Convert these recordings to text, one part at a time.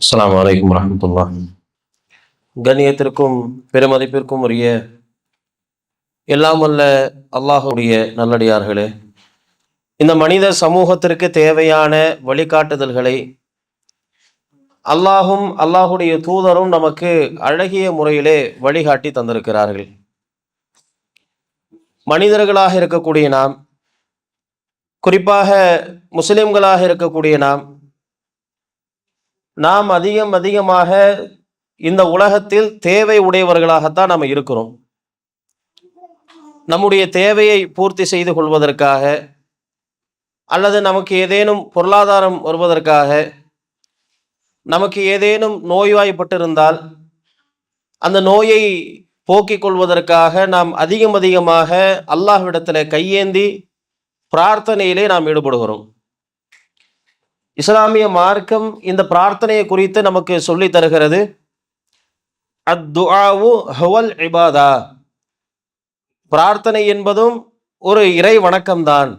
அஸ்லாம் வலைக்கம் வரமத்துல்லா கண்ணியத்திற்கும் பெருமதிப்பிற்கும் உரிய எல்லாம் அல்ல அல்லாஹுடைய நல்லடியார்களே. இந்த மனித சமூகத்திற்கு தேவையான வழிகாட்டுதல்களை அல்லாஹும் அல்லாஹுடைய தூதரும் நமக்கு அழகிய முறையிலே வழிகாட்டி தந்திருக்கிறார்கள். மனிதர்களாக இருக்கக்கூடிய நாம் குறிப்பாக முஸ்லிம்களாக இருக்கக்கூடிய நாம் நாம் அதிகம் அதிகமாக இந்த உலகத்தில் தேவை உடையவர்களாகத்தான் நாம் இருக்கிறோம். நம்முடைய தேவையை பூர்த்தி செய்து கொள்வதற்காக அல்லது நமக்கு ஏதேனும் பொருளாதாரம் வருவதற்காக நமக்கு ஏதேனும் நோய்வாய்ப்பட்டிருந்தால் அந்த நோயை போக்கிக் கொள்வதற்காக நாம் அதிகம் அதிகமாக அல்லாஹ்விடத்தில் கையேந்தி பிரார்த்தனையிலே நாம் ஈடுபடுகிறோம். இஸ்லாமிய மார்க்கம் இந்த பிரார்த்தனையை குறித்து நமக்கு சொல்லி தருகிறது. அத்துஆவு ஹவல் இபாதா. பிரார்த்தனை என்பதும் ஒரு இறை வணக்கம்தான்.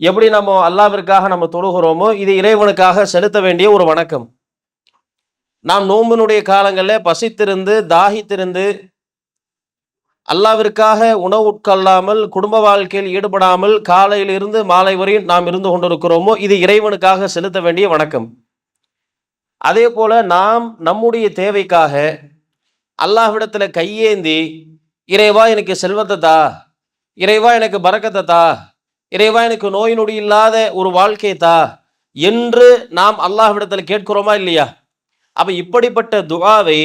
எப்படி நம்ம அல்லாவிற்காக நம்ம தொழுகிறோமோ இது இறைவனுக்காக செலுத்த வேண்டிய ஒரு வணக்கம். நாம் நோம்பினுடைய காலங்களில் பசித்திருந்து தாகித்திருந்து அல்லாவிற்காக உணவு உட்கொள்ளாமல் குடும்ப வாழ்க்கையில் ஈடுபடாமல் காலையிலிருந்து மாலை வரை நாம் இருந்து கொண்டிருக்கிறோமோ இது இறைவனுக்காக செலுத்த வேண்டிய வணக்கம். அதே போல நாம் நம்முடைய தேவைக்காக அல்லாஹ்விடத்துல கையேந்தி இறைவா எனக்கு செல்வத்தை தா இறைவா எனக்கு பறக்கத்தை தா இறைவா எனக்கு நோய் நொடி இல்லாத ஒரு வாழ்க்கை தா என்று நாம் அல்லாஹ்விடத்தில் கேட்கிறோமா இல்லையா? அப்ப இப்படிப்பட்ட துவாவை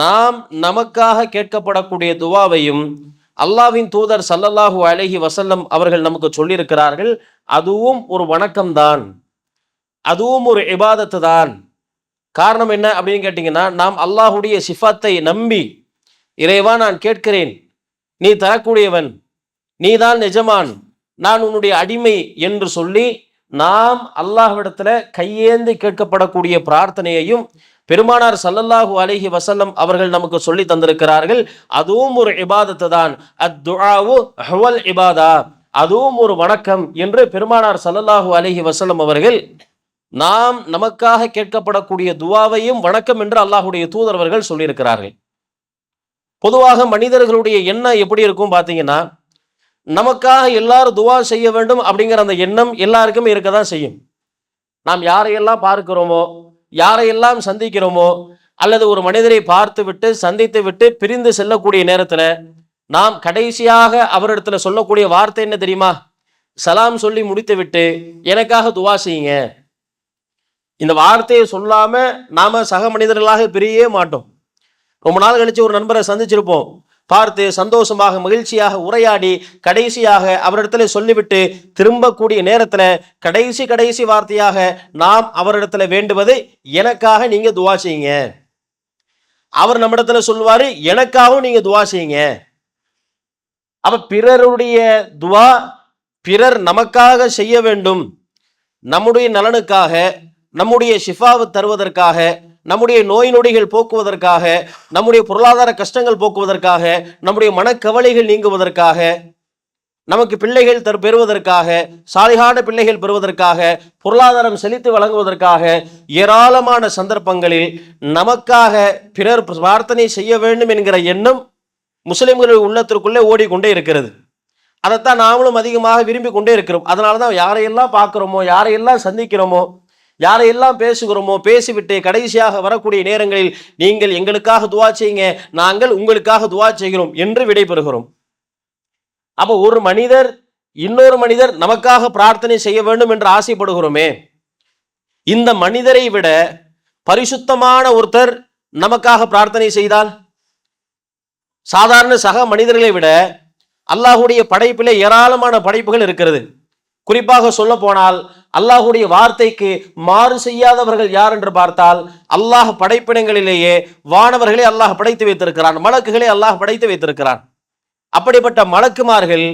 நாம் நமக்காக கேட்கப்படக்கூடிய துவாவையும் அல்லாவின் தூதர் சல்லல்லாஹு அழகி வசல்லம் அவர்கள் நமக்கு சொல்லியிருக்கிறார்கள். அதுவும் ஒரு வணக்கம்தான். அதுவும் ஒரு இபாதத்து தான் காரணம் என்ன அப்படின்னு கேட்டிங்கன்னா நாம் அல்லாஹுடைய சிஃபாத்தை நம்பி இறைவா நான் கேட்கிறேன். நீ தரக்கூடியவன். நீதான் நிஜமான். நான் உன்னுடைய அடிமை என்று சொல்லி நாம் அல்லாஹ்விடத்தில் கையேந்தி கேட்கப்படக்கூடிய பிரார்த்தனையையும் பெருமானார் சல்லல்லாஹு அலஹி வசல்லம் அவர்கள் நமக்கு சொல்லி தந்திருக்கிறார்கள் அதுவும் ஒரு இபாதத்து தான். அத்துஆவு ஹுவல் இபாதா. அதுவும் ஒரு வணக்கம் என்று பெருமானார் சல்லல்லாஹு அலஹி வசல்லம் அவர்கள் நாம் நமக்காக கேட்கப்படக்கூடிய துவாவையும் வணக்கம் என்று அல்லாஹுடைய தூதரவர்கள் சொல்லியிருக்கிறார்கள். பொதுவாக மனிதர்களுடைய எண்ணம் எப்படி இருக்கும் பார்த்தீங்கன்னா நமக்காக எல்லாரும் துவா செய்ய வேண்டும் அப்படிங்கிற அந்த எண்ணம் எல்லாருக்குமே இருக்க தான் செய்யும். நாம் யாரையெல்லாம் பார்க்கிறோமோ யாரையெல்லாம் சந்திக்கிறோமோ அல்லது ஒரு மனிதரை பார்த்து விட்டு சந்தித்து விட்டு பிரிந்து செல்லக்கூடிய நேரத்தில் நாம் கடைசியாக அவரிடத்துல சொல்லக்கூடிய வார்த்தை என்ன தெரியுமா? சலாம் சொல்லி முடித்து விட்டு எனக்காக துவா செய்யுங்க. இந்த வார்த்தையை சொல்லாம நாம சக மனிதர்களாக பிரியவே மாட்டோம். ரொம்ப நாள் கழிச்சு ஒரு நண்பரை சந்திச்சிருப்போம். பார்த்து சந்தோஷமாக மகிழ்ச்சியாக உரையாடி கடைசியாக அவரிடத்துல சொல்லிவிட்டு திரும்பக்கூடிய நேரத்துல கடைசி கடைசி வார்த்தையாக நாம் அவரிடத்துல வேண்டுவது எனக்காக நீங்க துவா செய்யுங்க. அவர் நம்மிடத்துல சொல்லுவாரு எனக்காகவும் நீங்க துவா செய்யுங்க. அப்ப பிறருடைய துவா பிறர் நமக்காக செய்ய வேண்டும். நம்முடைய நலனுக்காக நம்முடைய ஷிஃபாவை தருவதற்காக நம்முடைய நோய் நொடிகள் போக்குவதற்காக நம்முடைய பொருளாதார கஷ்டங்கள் போக்குவதற்காக நம்முடைய மனக்கவலைகள் நீங்குவதற்காக நமக்கு பிள்ளைகள் தரு பெறுவதற்காக சாலிகான பிள்ளைகள் பெறுவதற்காக பொருளாதாரம் செழித்து வழங்குவதற்காக ஏராளமான சந்தர்ப்பங்களில் நமக்காக பிறர் பிரார்த்தனை செய்ய வேண்டும் என்கிற எண்ணம் முஸ்லிம்களுடைய உள்ளத்திற்குள்ளே ஓடிக்கொண்டே இருக்கிறது. அதைத்தான் நாமளும் அதிகமாக விரும்பி கொண்டே இருக்கிறோம். அதனால தான் யாரையெல்லாம் பார்க்குறோமோ யாரையெல்லாம் சந்திக்கிறோமோ யாரையெல்லாம் பேசுகிறோமோ பேசிவிட்டு கடைசியாக வரக்கூடிய நேரங்களில் நீங்கள் எங்களுக்காக துவா செய்யுங்க நாங்கள் உங்களுக்காக துவா செய்கிறோம் என்று விடைபெறுகிறோம். அப்போ ஒரு மனிதர் இன்னொரு மனிதர் நமக்காக பிரார்த்தனை செய்ய வேண்டும் என்று ஆசைப்படுகிறோமே. இந்த மனிதரை விட பரிசுத்தமான ஒருத்தர் நமக்காக பிரார்த்தனை செய்தால் சாதாரண சக மனிதர்களை விட அல்லாஹுடைய படைப்பிலே ஏராளமான படைப்புகள் இருக்கிறது. குறிப்பாக சொல்ல போனால் அல்லாஹுடைய வார்த்தைக்கு மாறு செய்யாதவர்கள் யார் என்று பார்த்தால் அல்லாஹ் படைப்பினங்களிலேயே வானவர்களை அல்லாஹ் படைத்து வைத்திருக்கிறான் மலக்குகளை அல்லாஹ் படைத்து வைத்திருக்கிறான். அப்படிப்பட்ட மலக்குமார்கள்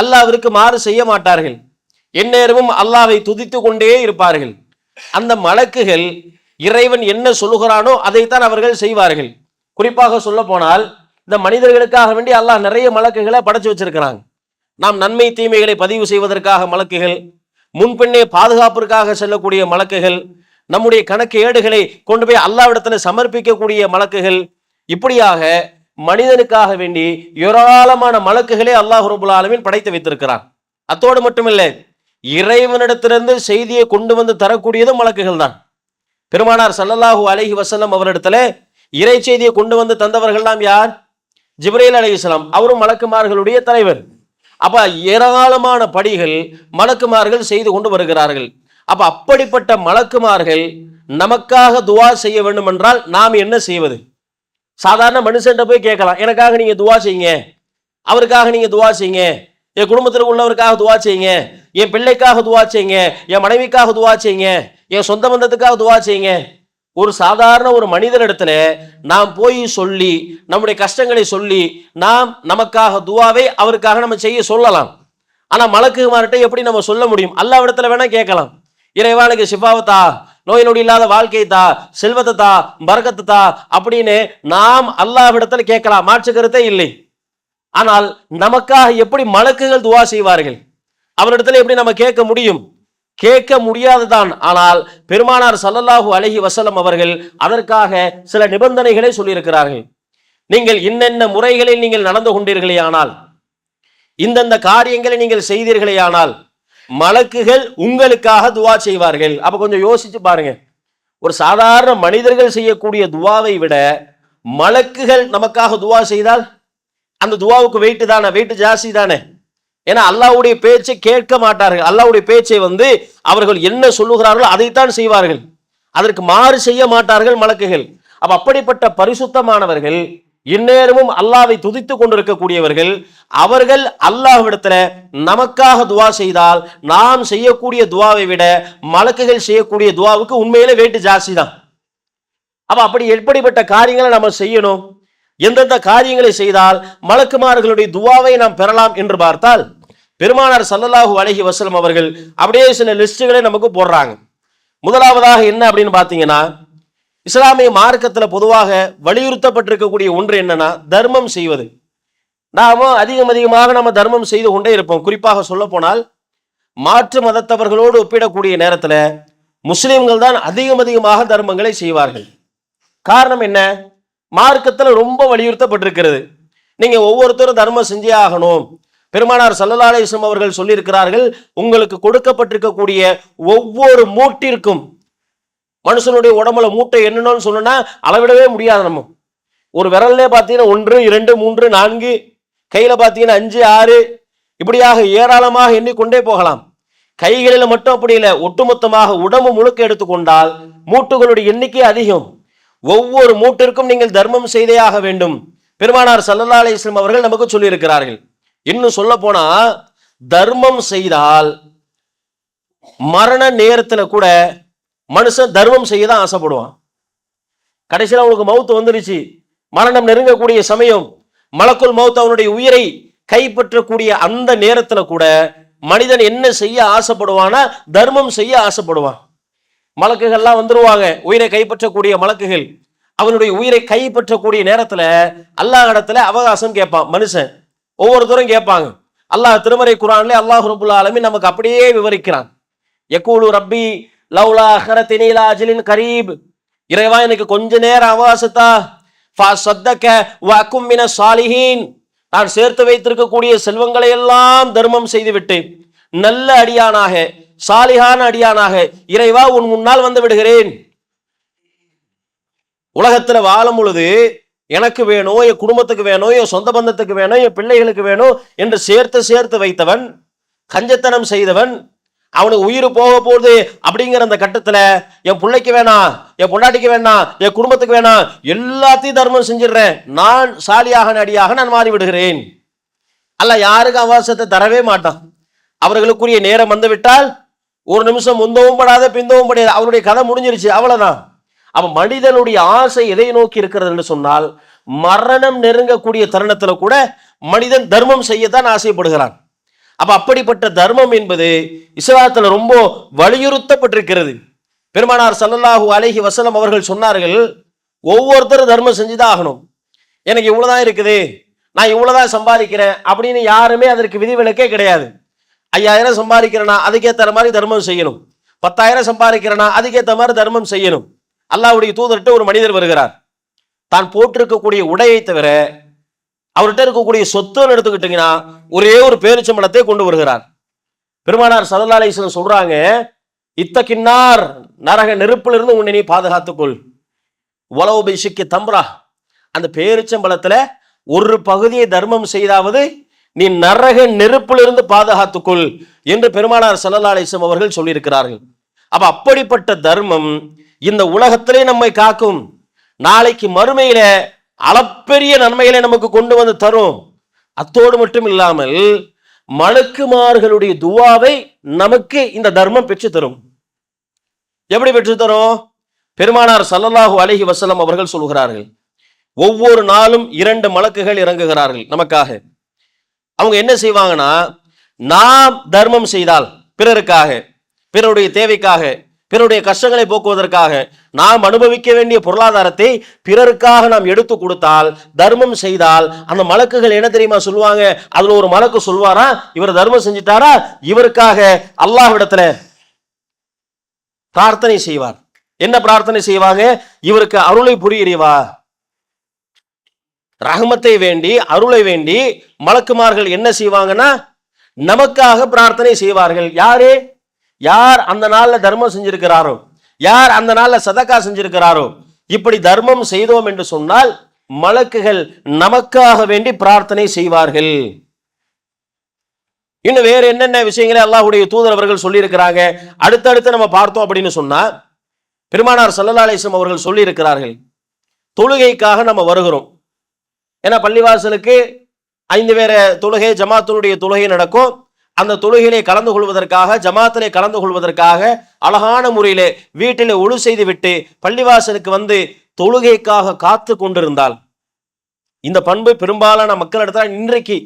அல்லாவிற்கு மாறு செய்ய மாட்டார்கள். எந்நேரமும் அல்லாவை துதித்து கொண்டே இருப்பார்கள். அந்த மலக்குகள் இறைவன் என்ன சொல்லுகிறானோ அதைத்தான் அவர்கள் செய்வார்கள். குறிப்பாக சொல்ல போனால் இந்த மனிதர்களுக்காக வேண்டி அல்லாஹ் நிறைய மலக்குகளை படைச்சு வச்சிருக்கிறாங்க நாம் நன்மை தீமைகளை பதிவு செய்வதற்காக மலக்குகள் முன்பின்னே பாதுகாப்பிற்காக செல்லக்கூடிய மலக்குகள் நம்முடைய கணக்கு ஏடுகளை கொண்டு போய் அல்லாவிடத்தில் சமர்ப்பிக்கக்கூடிய மலக்குகள் இப்படியாக மனிதனுக்காக வேண்டி ஏராளமான மலக்குகளே அல்லாஹ் ரபுல் ஆலமீன் படைத்து வைத்திருக்கிறான். அத்தோடு மட்டுமில்லை இறைவனிடத்திலிருந்து செய்தியை கொண்டு வந்து தரக்கூடியதும் மலக்குகள் தான். பெருமானார் சல்லல்லாஹு அலஹி வசல்லம் அவரிடத்துல இறை செய்தியை கொண்டு வந்து தந்தவர்கள்லாம் யார்? ஜிப்ரேல் அலி இஸ்லாம் அவரும் மலக்குமார்களுடைய தலைவர். அப்போ ஏராளமான படிகள் மலக்குமார்கள் செய்து கொண்டு வருகிறார்கள். அப்போ அப்படிப்பட்ட மலக்குமார்கள் நமக்காக துவா செய்ய வேண்டும் என்றால் நாம் என்ன செய்வது? சாதாரண மனுஷன்ட்ட போய் கேட்கலாம். எனக்காக நீங்கள் துவா செய்யுங்க. அவருக்காக நீங்கள் துவா செய்யுங்க. என் குடும்பத்தில் உள்ளவருக்காக துவா செய்யுங்க. என் பிள்ளைக்காக துவா செய்யுங்க. என் மனைவிக்காக துவா செய்யுங்க. என் சொந்த பந்தத்துக்காக துவா செய்யுங்க. ஒரு சாதாரண ஒரு மனிதனிடத்துல நாம் போய் சொல்லி நம்முடைய கஷ்டங்களை சொல்லி நாம் நமக்காக துவாவை அவருக்காக நம்ம செய்ய சொல்லலாம். ஆனா மலக்குமார்கிட்ட எப்படி நம்ம சொல்ல முடியும்? அல்லாவிடத்துல வேணா கேட்கலாம். இறைவா எனக்கு சிஃபாவத்தா நோய் நொடி இல்லாத வாழ்க்கை தா செல்வத்தை தா பரக்கத்து தா அப்படின்னு நாம் அல்லாவிடத்தில் கேட்கலாம். மாற்று கருத்தே இல்லை. ஆனால் நமக்காக எப்படி மலக்குகள் துவா செய்வார்கள்? அவரிடத்துல எப்படி நம்ம கேட்க முடியும்? கேட்க முடியாதுதான். ஆனால் பெருமானார் சல்லல்லாஹு அழகி வசலம் அவர்கள் அதற்காக சில நிபந்தனைகளை சொல்லியிருக்கிறார்கள். நீங்கள் இன்னென்ன முறைகளில் நீங்கள் நடந்து கொண்டீர்களே ஆனால் இந்தந்த காரியங்களை நீங்கள் செய்தீர்களே ஆனால் மலக்குகள் உங்களுக்காக துவா செய்வார்கள். அப்ப கொஞ்சம் யோசிச்சு பாருங்க. ஒரு சாதாரண மனிதர்கள் செய்யக்கூடிய துவாவை விட மலக்குகள் நமக்காக துவா செய்தால் அந்த துவாவுக்கு வெயிட்டு தானே? வெயிட்டு ஜாஸ்தி தானே? ஏன்னா அல்லாவுடைய பேச்சை கேட்க மாட்டார்கள். அல்லாவுடைய பேச்சை வந்து அவர்கள் என்ன சொல்லுகிறார்களோ அதைத்தான் செய்வார்கள். அதற்கு மாறு செய்ய மாட்டார்கள் மலக்குகள். அப்ப அப்படிப்பட்ட பரிசுத்தமானவர்கள் இந்நேரமும் அல்லாவை துதித்து கொண்டிருக்கக்கூடியவர்கள் அவர்கள் அல்லாஹ்விடத்துல நமக்காக துவா செய்தால் நாம் செய்யக்கூடிய துவாவை விட மலக்குகள் செய்யக்கூடிய துவாவுக்கு உண்மையிலே வேட்டு ஜாஸ்தி தான் அப்ப அப்படி எப்படிப்பட்ட காரியங்களை நம்ம செய்யணும்? எந்தெந்த காரியங்களை செய்தால் மலக்குமார்களுடைய துவாவை நாம் பெறலாம் என்று பார்த்தால் பெருமானார் சல்லல்லாஹு அலைஹி வசலம் அவர்கள் அப்படியே சில லிஸ்ட்டுகளை நமக்கு போடுறாங்க. முதலாவதாக என்ன அப்படின்னு பார்த்தீங்கன்னா இஸ்லாமிய மார்க்கத்தில் பொதுவாக வலியுறுத்தப்பட்டிருக்கக்கூடிய ஒன்று என்னன்னா தர்மம் செய்வது. நாம அதிகம் அதிகமாக நம்ம தர்மம் செய்து கொண்டே இருப்போம். குறிப்பாக சொல்ல போனால் மாற்று மதத்தவர்களோடு ஒப்பிடக்கூடிய நேரத்தில் முஸ்லீம்கள் தான் அதிகம் அதிகமாக தர்மங்களை செய்வார்கள். காரணம் என்ன? மார்க்கத்தில் ரொம்ப வலியுறுத்தப்பட்டிருக்கிறது. நீங்கள் ஒவ்வொருத்தரும் தர்மம் செஞ்சே ஆகணும். பெருமானார் சல்லலாலேசம் அவர்கள் சொல்லியிருக்கிறார்கள் உங்களுக்கு கொடுக்கப்பட்டிருக்கக்கூடிய ஒவ்வொரு மூட்டிற்கும் மனுஷனுடைய உடம்புல மூட்டை என்னன்னு சொன்னா அளவிடவே முடியாது நம்ம. ஒரு விரல்லே பார்த்தீங்கன்னா ஒன்று இரண்டு மூன்று நான்கு கையில பார்த்தீங்கன்னா அஞ்சு ஆறு இப்படியாக ஏராளமாக எண்ணிக்கொண்டே போகலாம். கைகளில் மட்டும் அப்படி இல்லை ஒட்டுமொத்தமாக உடம்பு முழுக்க எடுத்துக்கொண்டால் மூட்டுகளுடைய எண்ணிக்கை அதிகம். ஒவ்வொரு மூட்டிற்கும் நீங்கள் தர்மம் செய்தே ஆக வேண்டும். பெருமானார் சல்லல்லா அலிஸ்லாம் அவர்கள் நமக்கு சொல்லியிருக்கிறார்கள். இன்னும் சொல்ல போனா தர்மம் செய்தால் மரண நேரத்துல கூட மனுஷன் தர்மம் செய்ய தான் ஆசைப்படுவான். கடைசியில் அவனுக்கு மவுத்து வந்துருச்சு. மரணம் நெருங்கக்கூடிய சமயம் மலக்குள் மவுத் அவனுடைய உயிரை கைப்பற்றக்கூடிய அந்த நேரத்துல கூட மனிதன் என்ன செய்ய ஆசைப்படுவானா தர்மம் செய்ய ஆசைப்படுவான். மலக்குகள்லாம் வந்துருவாங்க. உயிரை கைப்பற்றக்கூடிய மலக்குகள். அவனுடைய உயிரை கைப்பற்றக்கூடிய நேரத்துல அல்லாஹ் இடத்துல அவகாசம் கேட்பான். மனுஷன் ஒவ்வொருத்தரும் கேட்பாங்க. அல்லாஹ் திருமறை குரான்ல அல்லாஹ் ரபுல் ஆலமி நமக்கு அப்படியே விவரிக்கிறான். எக்கூலு ரப்பி லவ்லா அஹரத்தினிலா அஜிலின் கரீப். இறைவா எனக்கு கொஞ்ச நேரம் அவகாசத்தா. ஃபா சத்தக்க வாக்கும் மின சாலிஹீன். நான் சேர்த்து வைத்திருக்கக்கூடிய செல்வங்களை எல்லாம் தர்மம் செய்துவிட்டு நல்ல அடியானாக சாலிகான அடியானாக இறைவா உன் முன்னால் வந்து விடுகிறேன். உலகத்துல வாழும் பொழுது எனக்கு வேணும் என் குடும்பத்துக்கு வேணும் என் சொந்த பந்தத்துக்கு வேணும் என் பிள்ளைகளுக்கு வேணும் என்று சேர்த்து சேர்த்து வைத்தவன் கஞ்சத்தனம் செய்தவன் அவனுக்கு உயிர் போக போகுது அப்படிங்கிற அந்த கட்டத்தில் என் பிள்ளைக்கு வேணாம் என் பொண்டாட்டிக்கு வேணாம் என் குடும்பத்துக்கு வேணாம் எல்லாத்தையும் தர்மம் செஞ்சிடுறேன். நான் சாலியாக நடியாக நான் மாறி விடுகிறேன் அல்ல யாருக்கும் அவகாசத்தை தரவே மாட்டான். அவர்களுக்குரிய நேரம் வந்துவிட்டால் ஒரு நிமிஷம் முந்தவும் படாத பிந்தவும் படாது அவருடைய கதை முடிஞ்சிருச்சு அவ்வளோதான் அப்ப மனிதனுடைய ஆசை எதை நோக்கி இருக்கிறது என்று சொன்னால் மரணம் நெருங்கக்கூடிய தருணத்துல கூட மனிதன் தர்மம் செய்யத்தான் ஆசைப்படுகிறான். அப்ப அப்படிப்பட்ட தர்மம் என்பது இஸ்லாத்துல ரொம்ப வலியுறுத்தப்பட்டிருக்கிறது. பெருமானார் சல்லல்லாஹூ அலஹி வசலம் அவர்கள் சொன்னார்கள் ஒவ்வொருத்தரும் தர்மம் செஞ்சுதான் ஆகணும். எனக்கு இவ்வளவுதான் இருக்குது நான் இவ்வளவுதான் சம்பாதிக்கிறேன் அப்படின்னு யாருமே அதற்கு விதிவிலக்கே கிடையாது. ஐயாயிரம் சம்பாதிக்கிறேன்னா அதுக்கேற்ற மாதிரி தர்மம் செய்யணும். பத்தாயிரம் சம்பாதிக்கிறேன்னா அதுக்கேற்ற மாதிரி தர்மம் செய்யணும். அல்லாவுடைய தூதர்கிட்ட ஒரு மனிதர் வருகிறார். தான் போட்டிருக்கக்கூடிய உடையை தவிர அவர்கிட்ட இருக்கக்கூடிய சொத்துன்னு எடுத்துக்கிட்டீங்கன்னா ஒரே ஒரு பேரிச்சம்பளத்தை கொண்டு வருகிறார். பெருமானார் சதலாலேசன் சொல்றாங்க இத்தக்கின்னார் நரக நெருப்பிலிருந்து உன்னை நீ பாதுகாத்துக்கொள். உளவு பிசிக்கு தம்ரா. அந்த பேரிச்சம்பளத்துல ஒரு பகுதியை தர்மம் செய்தாவது நீ நரக நெருப்பிலிருந்து பாதுகாத்துக்கொள் என்று பெருமானார் சல்லா அலிஸ்லம் அவர்கள் சொல்லியிருக்கிறார்கள். அப்ப அப்படிப்பட்ட தர்மம் இந்த உலகத்திலே நம்மை காக்கும். நாளைக்கு மறுமையில அளப்பெரிய நன்மைகளை நமக்கு கொண்டு வந்து தரும். அத்தோடு மட்டும் இல்லாமல் மலக்குமார்களுடைய துவாவை நமக்கு இந்த தர்மம் பெற்று தரும். எப்படி பெற்று தரும்? பெருமானார் சல்லல்லாஹு அலஹி வசலம் அவர்கள் சொல்கிறார்கள் ஒவ்வொரு நாளும் இரண்டு மலக்குகள் இறங்குகிறார்கள் நமக்காக. அவங்க என்ன செய்வாங்கன்னா நாம் தர்மம் செய்தால் பிறருக்காக பிறருடைய தேவைக்காக பிறருடைய கஷ்டங்களை போக்குவதற்காக நாம் அனுபவிக்க வேண்டிய பொருளாதாரத்தை பிறருக்காக நாம் எடுத்து கொடுத்தால் தர்மம் செய்தால் அந்த மலக்குகள் என்ன தெரியுமா சொல்லுவாங்க? அதுல ஒரு மலக்கு சொல்வாரா? இவர் தர்மம் செஞ்சிட்டாரா? இவருக்காக அல்லாஹ்விடத்துல பிரார்த்தனை செய்வார். என்ன பிரார்த்தனை செய்வாங்க? இவருக்கு அருளை புரியறிவா? ரஹமத்தை வேண்டி அருளை வேண்டி மலக்குமார்கள் என்ன செய்வாங்கன்னா நமக்காக பிரார்த்தனை செய்வார்கள். யாரு? யார் அந்த நாளில் தர்மம் செஞ்சிருக்கிறாரோ? யார் அந்த நாளில் சதக்கா செஞ்சிருக்கிறாரோ? இப்படி தர்மம் செய்தோம் என்று சொன்னால் மலக்குகள் நமக்காக வேண்டி பிரார்த்தனை செய்வார்கள். இன்னும் வேற என்னென்ன விஷயங்களை அல்லாஹுடைய தூதர் அவர்கள் சொல்லியிருக்கிறாங்க? அடுத்தடுத்து நம்ம பார்த்தோம் அப்படின்னு சொன்னா பெருமானார் சல்லல்லா அலிஸ்லம் அவர்கள் சொல்லியிருக்கிறார்கள் தொழுகைக்காக நம்ம வருகிறோம். ஏன்னா பள்ளிவாசலுக்கு ஐந்து பேர தொழுகை ஜமாத்தினுடைய தொழுகை நடக்கும். அந்த தொழுகையிலே கலந்து கொள்வதற்காக ஜமாத்திலே கலந்து கொள்வதற்காக அழகான முறையிலே வீட்டிலே ஒழு செய்து விட்டு பள்ளிவாசலுக்கு வந்து தொழுகைக்காக காத்து கொண்டிருந்தால் இந்த பண்பு பெரும்பாலான மக்களிடத்துல இன்றைக்கு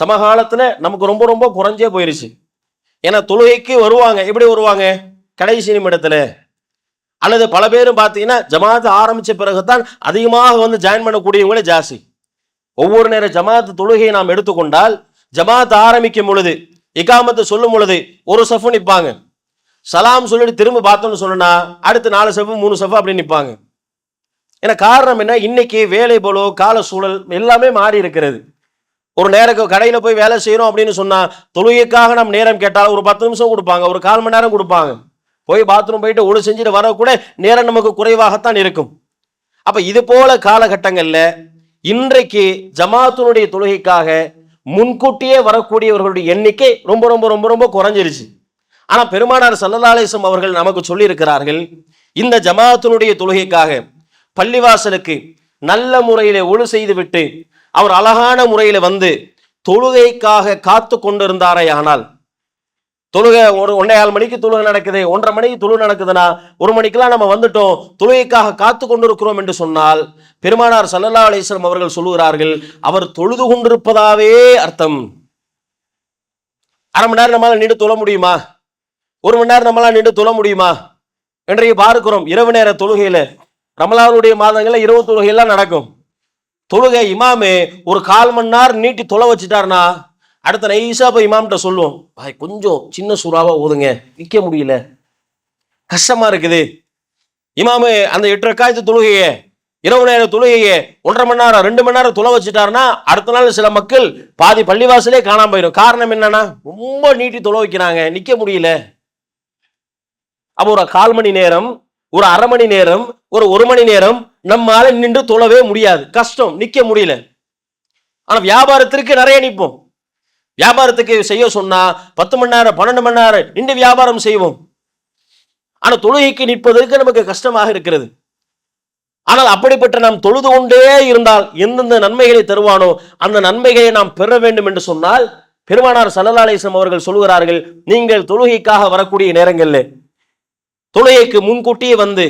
சமகாலத்துல நமக்கு ரொம்ப ரொம்ப குறைஞ்சே போயிருச்சு. ஏன்னா தொழுகைக்கு வருவாங்க. எப்படி வருவாங்க? கடைசி நிமிடத்துல. அல்லது பல பேரும் பார்த்தீங்கன்னா ஜமாத்து ஆரம்பித்த பிறகுதான் அதிகமாக வந்து ஜாயின் பண்ணக்கூடியவங்களே ஜாஸ்தி. ஒவ்வொரு நேரம் ஜமாத்து தொழுகையை நாம் எடுத்துக்கொண்டால் ஜமாத் ஆரம்பிக்கும் பொழுது இகாமத்து சொல்லும் பொழுது ஒரு சஃபு நிற்பாங்க சலாம் சொல்லிட்டு திரும்ப பார்த்தோம்னு சொன்னா அடுத்து நாலு சஃபு மூணு சஃபு அப்படி நிற்பாங்க ஏன்னா காரணம் என்ன? இன்னைக்கு வேலை போலோ கால சூழல் எல்லாமே மாறி இருக்கிறது. ஒரு நேரம் கடையில் போய் வேலை செய்கிறோம் அப்படின்னு சொன்னால் தொழுகைக்காக நம்ம நேரம் கேட்டால் ஒரு பத்து நிமிஷம் கொடுப்பாங்க ஒரு கால் மணி நேரம் கொடுப்பாங்க. போய் பாத்ரூம் போயிட்டு ஒழு செஞ்சுட்டு வர கூட நேரம் நமக்கு குறைவாகத்தான் இருக்கும். அப்போ இது போல காலகட்டங்களில் இன்றைக்கு ஜமாத்தினுடைய தொழுகைக்காக முன்கூட்டியே வரக்கூடியவர்களுடைய எண்ணிக்கை ரொம்ப ரொம்ப ரொம்ப ரொம்ப குறைஞ்சிருச்சு. ஆனால் பெருமானார் சல்லல்லா அவர்கள் நமக்கு சொல்லியிருக்கிறார்கள் இந்த ஜமாத்தினுடைய தொழுகைக்காக பள்ளிவாசலுக்கு நல்ல முறையில் ஒழு செய்து விட்டு அவர் அழகான முறையில் வந்து தொழுகைக்காக காத்து கொண்டிருந்தாரே ஆனால் தொழுகை ஒரு ஒன்றையால் மணிக்கு தொழுகை நடக்குது ஒன்றரை மணிக்கு தொழு நடக்குதுன்னா ஒரு மணிக்கெல்லாம் நம்ம வந்துட்டோம் தொழுகைக்காக காத்து கொண்டிருக்கிறோம் என்று சொன்னால் பெருமானார் சல்லல்லா அலிஸ்லம் அவர்கள் சொல்லுகிறார்கள் அவர் தொழுது கொண்டிருப்பதாவே அர்த்தம். அரை மணி நேரம் நம்மளால் நின்று தொழ முடியுமா? ஒரு மணி நேரம் நம்மளால் நின்று தொழ முடியுமா? இன்றைக்கு பார்க்கிறோம் இரவு நேர தொழுகையில் ரமலானுடைய மாதங்களில் இரவு தொழுகையெல்லாம் நடக்கும். தொழுகை இமாமே ஒரு கால் மணி நேரம் நீட்டி தொலை வச்சுட்டாருன்னா அடுத்த நைஸாக போய் இமாம்கிட்ட சொல்லுவோம். பாய் கொஞ்சம் சின்ன சூறாவா ஓதுங்க. நிற்க முடியல. கஷ்டமா இருக்குது. இமாமு அந்த எட்டு ரக்காயத்து தொழுகையே இரவு நேர தொழுகையே ஒன்றரை மணி நேரம் ரெண்டு மணி நேரம் துளை வச்சுட்டாருன்னா அடுத்த நாள் சில மக்கள் பாதி பள்ளிவாசலே காணாம போயிடும். காரணம் என்னன்னா ரொம்ப நீட்டி தொலை வைக்கிறாங்க. நிக்க முடியல. அப்போ ஒரு கால் மணி நேரம் ஒரு அரை மணி நேரம் ஒரு ஒரு மணி நேரம் நம்மால நின்று தொழவே முடியாது. கஷ்டம். நிக்க முடியல. ஆனா வியாபாரத்திற்கு நிறைய நிற்போம். வியாபாரத்துக்கு செய்ய சொன்னா பத்து மணி நேரம் பன்னெண்டு மணி நேரம் நின்று வியாபாரம் செய்வோம். ஆனா தொழுகைக்கு நிற்பதற்கு நமக்கு கஷ்டமாக இருக்கிறது. ஆனால் அப்படிப்பட்ட நாம் தொழுது கொண்டே இருந்தால் எந்தெந்த நன்மைகளை தருவானோ அந்த நன்மைகளை நாம் பெற வேண்டும் என்று சொன்னால் பெருமானார் சல்லலாலேசம் அவர்கள் சொல்கிறார்கள் நீங்கள் தொழுகைக்காக வரக்கூடிய நேரங்களில் தொழுகைக்கு முன்கூட்டியே வந்து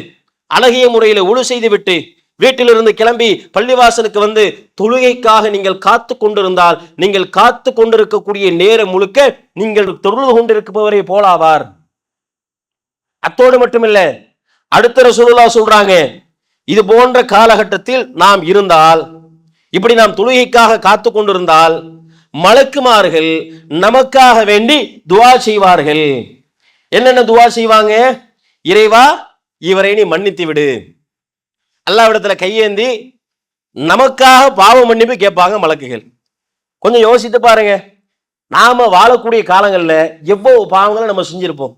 அழகிய முறையில் ஒழு செய்துவிட்டு வீட்டிலிருந்து கிளம்பி பள்ளிவாசலுக்கு வந்து தொழுகைக்காக நீங்கள் காத்து கொண்டிருந்தால் நீங்கள் காத்து கொண்டிருக்கக்கூடிய நேரம் முழுக்க நீங்கள் தொழுது கொண்டிருப்பவரை போலாவார். அத்தோடு மட்டுமில்ல அடுத்த ரசூலுல்லா சொல்றாங்க இது போன்ற காலகட்டத்தில் நாம் இருந்தால் இப்படி நாம் தொழுகைக்காக காத்து கொண்டிருந்தால் மலக்குமார்கள் நமக்காக வேண்டி துவா செய்வார்கள். என்னென்ன துவா செய்வாங்க? இறைவா இவரை நீ மன்னித்து விடு. அல்லாவிடத்தில் கையேந்தி நமக்காக பாவ மன்னிப்பு கேட்பாங்க மலக்குகள். கொஞ்சம் யோசித்து பாருங்க. நாம வாழக்கூடிய காலங்களில் எவ்வளவு பாவங்களை நம்ம செஞ்சிருப்போம்.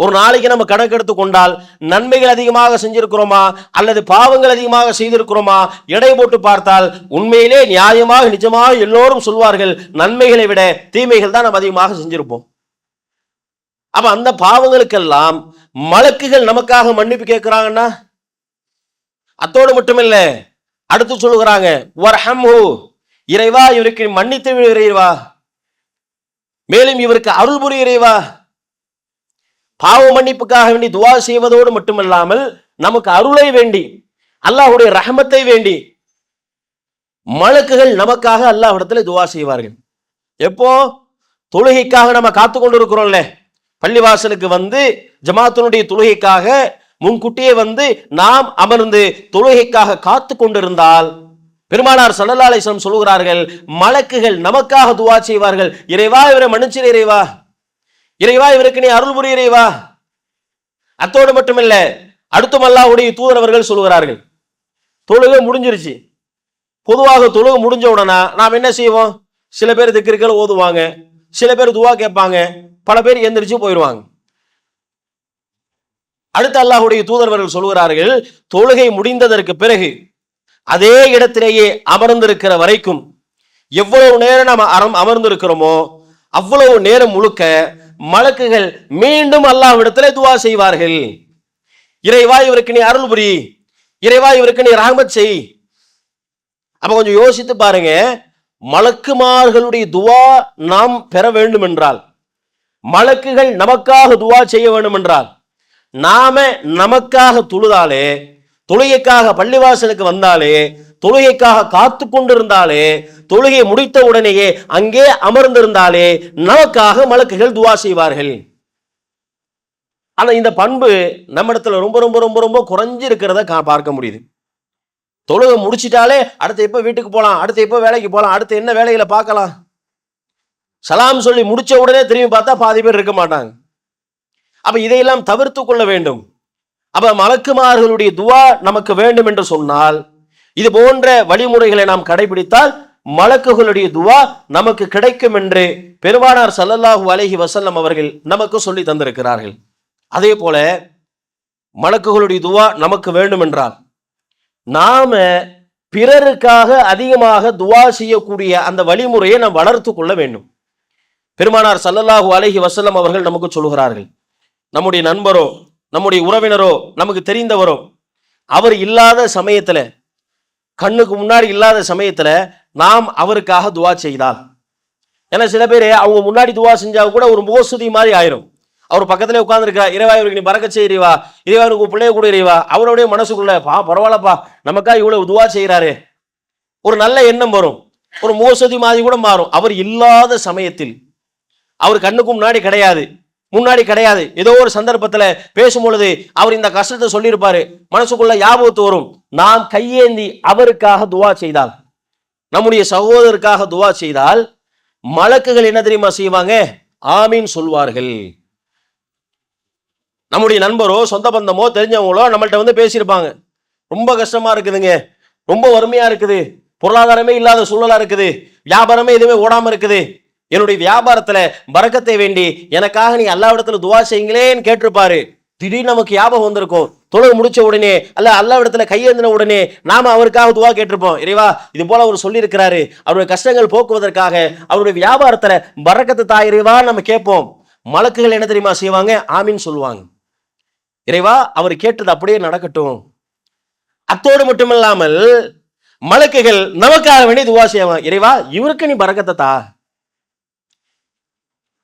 ஒரு நாளைக்கு நம்ம கணக்கெடுத்து கொண்டால் நன்மைகள் அதிகமாக செஞ்சிருக்கிறோமா? அல்லது பாவங்கள் அதிகமாக செய்திருக்கிறோமா? எடை போட்டு பார்த்தால் உண்மையிலே நியாயமாக நிஜமாக எல்லோரும் சொல்வார்கள் நன்மைகளை விட தீமைகள் தான் நம்ம அதிகமாக செஞ்சிருப்போம். அப்ப அந்த பாவங்களுக்கெல்லாம் மலக்குகள் நமக்காக மன்னிப்பு கேட்கிறாங்கன்னா அத்தோடு மட்டுமில்ல அடுத்து சொல்லுகிறாங்க வர்ஹம்ஹு இறைவா இவருக்கு மன்னித்து விடுகிறீர்வா இறைவா. மேலும் இவருக்கு அருள் புரி இறைவா. பாவ மன்னிப்புக்காக வேண்டி துவா செய்வதோடு மட்டுமல்லாமல் நமக்கு அருளை வேண்டி அல்லாஹுடைய ரஹமத்தை வேண்டி மலக்குகள் நமக்காக அல்லாஹிடத்துல துவா செய்வார்கள். எப்போ? தொழுகைக்காக நம்ம காத்து கொண்டு இருக்கிறோம்ல பள்ளிவாசலுக்கு வந்து ஜமாத்தினுடைய தொழுகைக்காக முன்கூட்டியே வந்து நாம் அமர்ந்து தொழுகைக்காக காத்து கொண்டிருந்தால் பெருமானார் சல்லல்லா சொல்லுகிறார்கள் மலக்குகள் நமக்காக துவா செய்வார்கள். இறைவா இவரை மன்னிச்சிரு இறைவா. இறைவா இவருக்கு நீ அருள் புரிய இறைவா. அத்தோடு மட்டுமில்ல அடுத்தும் அல்லாஹ்வுடைய தூதரவர்கள் சொல்லுகிறார்கள் தொழுகை முடிஞ்சிருச்சு. பொதுவாக தொழுகை முடிஞ்ச உடனே நாம் என்ன செய்வோம்? சில பேர் திக்கிற்கள் ஓதுவாங்க சில பேர் துவா கேட்பாங்க பல பேர் எந்திரிச்சு போயிடுவாங்க. அடுத்து அல்லாஹுடைய தூதரவர்கள் சொல்கிறார்கள் தொழுகை முடிந்ததற்கு பிறகு அதே இடத்திலேயே அமர்ந்திருக்கிற வரைக்கும் எவ்வளவு நேரம் நாம் அறம் அமர்ந்திருக்கிறோமோ அவ்வளவு நேரம் முழுக்க மலக்குகள் மீண்டும் அல்லாஹ்விடத்திலே துவா செய்வார்கள். இறைவா இவருக்கு நீ அருள் புரி. இறைவா இவருக்கு நீ ராமத் செய். அப்ப கொஞ்சம் யோசித்து பாருங்க மலக்குமார்களுடைய துவா நாம் பெற வேண்டும் என்றால் மலக்குகள் நமக்காக துவா செய்ய வேண்டும் என்றால் நாம நமக்காக தொழுதாலே தொழுகைக்காக பள்ளிவாசலுக்கு வந்தாலே தொழுகைக்காக காத்து கொண்டிருந்தாலே தொழுகை முடித்த உடனேயே அங்கே அமர்ந்திருந்தாலே நமக்காக மலக்குகள் துவா செய்வார்கள். ஆனா இந்த பண்பு நம்ம இடத்துல ரொம்ப ரொம்ப ரொம்ப ரொம்ப குறைஞ்சிருக்கிறத கா- பார்க்க முடியுது. தொழுகை முடிச்சிட்டாலே அடுத்து எப்போ வீட்டுக்கு போகலாம் அடுத்து எப்போ வேலைக்கு போகலாம் அடுத்து என்ன வேலைகளை பார்க்கலாம். சலாம் சொல்லி முடிச்ச உடனே திரும்பி பார்த்தா பாதி பேர் இருக்க மாட்டாங்க. அப்ப இதையெல்லாம் தவிர்த்து கொள்ள வேண்டும். அப்ப மலக்குமார்களுடைய துவா நமக்கு வேண்டும் என்று சொன்னால் இது போன்ற வழிமுறைகளை நாம் கடைபிடித்தால் மலக்குகளுடைய துவா நமக்கு கிடைக்கும் என்று பெருமானார் சல்லல்லாஹு அலஹி வசல்லம் அவர்கள் நமக்கு சொல்லி தந்திருக்கிறார்கள். அதே போல மலக்குகளுடைய துவா நமக்கு வேண்டும் என்றால் நாம பிறருக்காக அதிகமாக துவா செய்யக்கூடிய அந்த வழிமுறையை நாம் வளர்த்து கொள்ள வேண்டும். பெருமானார் சல்லல்லாஹு அலஹி வசல்லம் அவர்கள் நமக்கு சொல்கிறார்கள் நம்முடைய நண்பரோ நம்முடைய உறவினரோ நமக்கு தெரிந்தவரோ அவர் இல்லாத சமயத்தில் கண்ணுக்கு முன்னாடி இல்லாத சமயத்தில் நாம் அவருக்காக துவா செய்தால். ஏன்னா சில பேர் அவங்க முன்னாடி துவா செஞ்சால் கூட ஒரு மோசடி மாதிரி ஆயிரும். அவர் பக்கத்தில் உட்காந்துருக்கா இறைவா இவருக்கு நீ பறக்க செய்கிறீவா இறைவா. இவருக்கு பிள்ளைய கூட இறைவா. அவருடைய மனசுக்குள்ள பா பரவாயில்லப்பா. நமக்கா இவ்வளவு துவா செய்கிறாரு ஒரு நல்ல எண்ணம் வரும். ஒரு மோசதி மாதிரி கூட மாறும். அவர் இல்லாத சமயத்தில். அவர் கண்ணுக்கு முன்னாடி கிடையாது. முன்னாடி கிடையாது. ஏதோ ஒரு சந்தர்ப்பத்துல பேசும் பொழுது அவர் இந்த கஷ்டத்தை சொல்லியிருப்பாரு. மனசுக்குள்ள ஞாபகத்து வரும். நாம் கையேந்தி அவருக்காக துவா செய்தால் நம்முடைய சகோதரருக்காக துவா செய்தால் மலக்குகள் என்ன தெரியுமா செய்வாங்க? ஆமீன் சொல்வார்கள். நம்முடைய நண்பரோ சொந்த பந்தமோ தெரிஞ்சவங்களோ நம்மள்ட்ட வந்து பேசியிருப்பாங்க. ரொம்ப கஷ்டமா இருக்குதுங்க. ரொம்ப வறுமையா இருக்குது. பொருளாதாரமே இல்லாத சூழலா இருக்குது. வியாபாரமே எதுவுமே ஓடாம இருக்குது. என்னுடைய வியாபாரத்துல பறக்கத்தை வேண்டி எனக்காக நீ அல்லாவிடத்துல துவா செய்யுங்களேன்னு கேட்டிருப்பாரு. திடீர்னு நமக்கு ஞாபகம் வந்திருக்கும். தொழுகு முடிச்ச உடனே அல்ல அல்லாவிடத்துல கையேந்தின உடனே நாம அவருக்காக துவா கேட்டிருப்போம். இறைவா இது போல அவர் சொல்லியிருக்கிறாரு. அவருடைய கஷ்டங்கள் போக்குவதற்காக அவருடைய வியாபாரத்துல பறக்கத்து தாய் இறைவா நம்ம கேட்போம். மலக்குகள் என்ன தெரியுமா செய்வாங்க? ஆமின்னு சொல்லுவாங்க. இறைவா அவர் கேட்டது அப்படியே நடக்கட்டும். அத்தோடு மட்டுமில்லாமல் மலக்குகள் நமக்காக வேண்டி துவா செய்வாங்க. இறைவா இவருக்கு நீ பறக்கத்தை தா.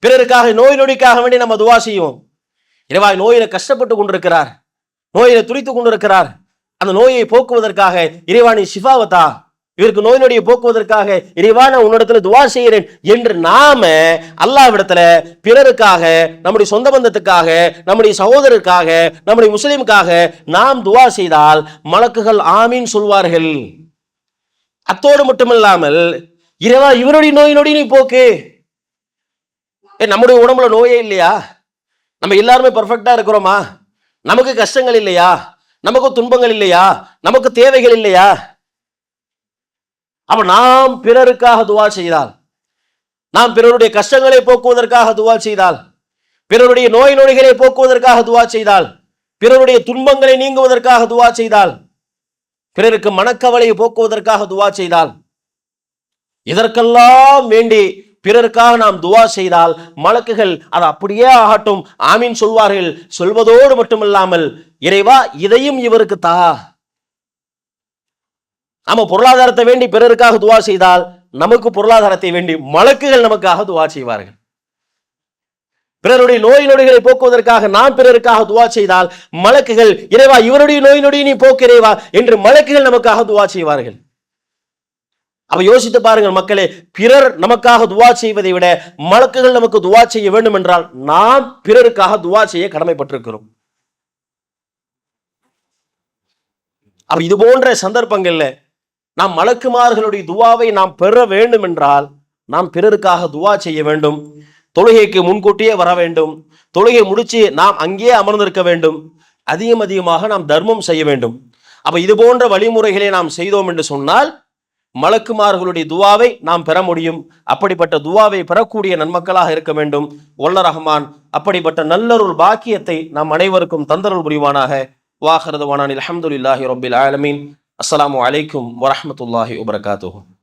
பிறருக்காக நோய் நொடிக்காக வேண்டி நம்ம துவா செய்வோம். இறைவா நோயில கஷ்டப்பட்டு கொண்டிருக்கிறார். நோயில துடித்து கொண்டிருக்கிறார். அந்த நோயை போக்குவதற்காக இறைவா நீ சிஃபாவத்தா இவருக்கு நோய் நொடியை போக்குவதற்காக இறைவா நான் உன்னிடத்துல துவா செய்கிறேன் என்று நாம அல்லாவிடத்துல பிறருக்காக நம்முடைய சொந்த பந்தத்துக்காக நம்முடைய சகோதரருக்காக நம்முடைய முஸ்லீமுக்காக நாம் துவா செய்தால் மலக்குகள் ஆமீன் சொல்வார்கள். அத்தோடு மட்டுமில்லாமல் இறைவா இவருடைய நோய் நொடி நீ போக்கு. ஏ நம்முடைய உடம்புல நோயே இல்லையா? நம்ம எல்லாருமே பர்ஃபெக்டாக இருக்கிறோமா? நமக்கு கஷ்டங்கள் இல்லையா? நமக்கு துன்பங்கள் இல்லையா? நமக்கு தேவைகள் இல்லையா? அப்ப நாம் பிறருக்காக துவா செய்தால் நாம் பிறருடைய கஷ்டங்களை போக்குவதற்காக துவா செய்தால் பிறருடைய நோய் நொடிகளை போக்குவதற்காக துவா செய்தால் பிறருடைய துன்பங்களை நீங்குவதற்காக துவா செய்தால் பிறருக்கு மனக்கவலையை போக்குவதற்காக துவா செய்தால் இதற்கெல்லாம் வேண்டி பிறருக்காக நாம் துவா செய்தால் மலக்குகள் அது அப்படியே ஆகட்டும். ஆமீன் சொல்வார்கள். சொல்வதோடு மட்டுமல்லாமல் இறைவா இதையும் இவருக்கு தா. நம்ம பொருளாதாரத்தை வேண்டி பிறருக்காக துவா செய்தால் நமக்கு பொருளாதாரத்தை வேண்டி மலக்குகள் நமக்காக துவா செய்வார்கள். பிறருடைய நோய் நொடிகளை போக்குவதற்காக நாம் பிறருக்காக துவா செய்தால் மலக்குகள் இறைவா இவருடைய நோய் நொடியை நீ போக்கு இறைவா என்று மலக்குகள் நமக்காக துவா செய்வார்கள். அப்ப யோசித்து பாருங்கள் மக்களே பிறர் நமக்காக துவா செய்வதை விட மலக்குகள் நமக்கு துவா செய்ய வேண்டும் என்றால் நாம் பிறருக்காக துவா செய்ய கடமைப்பட்டிருக்கிறோம். அப்ப இது போன்ற சந்தர்ப்பங்கள்ல நாம் மலக்குமார்களுடைய துவாவை நாம் பெற வேண்டும் என்றால் நாம் பிறருக்காக துவா செய்ய வேண்டும். தொழுகைக்கு முன்கூட்டியே வர வேண்டும். தொழுகை முடிச்சு நாம் அங்கேயே அமர்ந்திருக்க வேண்டும். அதிகம் அதிகமாக நாம் தர்மம் செய்ய வேண்டும். அப்ப இது போன்ற வழிமுறைகளை நாம் செய்தோம் என்று சொன்னால் மலக்குமார்களுடைய துவாவை நாம் பெற முடியும். அப்படிப்பட்ட துவாவை பெறக்கூடிய நன்மக்களாக இருக்க வேண்டும். ஒல்ல ரஹ்மான் அப்படிப்பட்ட நல்லருள் பாக்கியத்தை நாம் அனைவருக்கும் தந்தருள் புரிவானாக. வாஹரதுவானான். அலமதுல்லாஹி ரபில் ஆலமீன். அஸ்லாம் அலைக்கும் வரமத்துல்லாஹி வபர்காத்து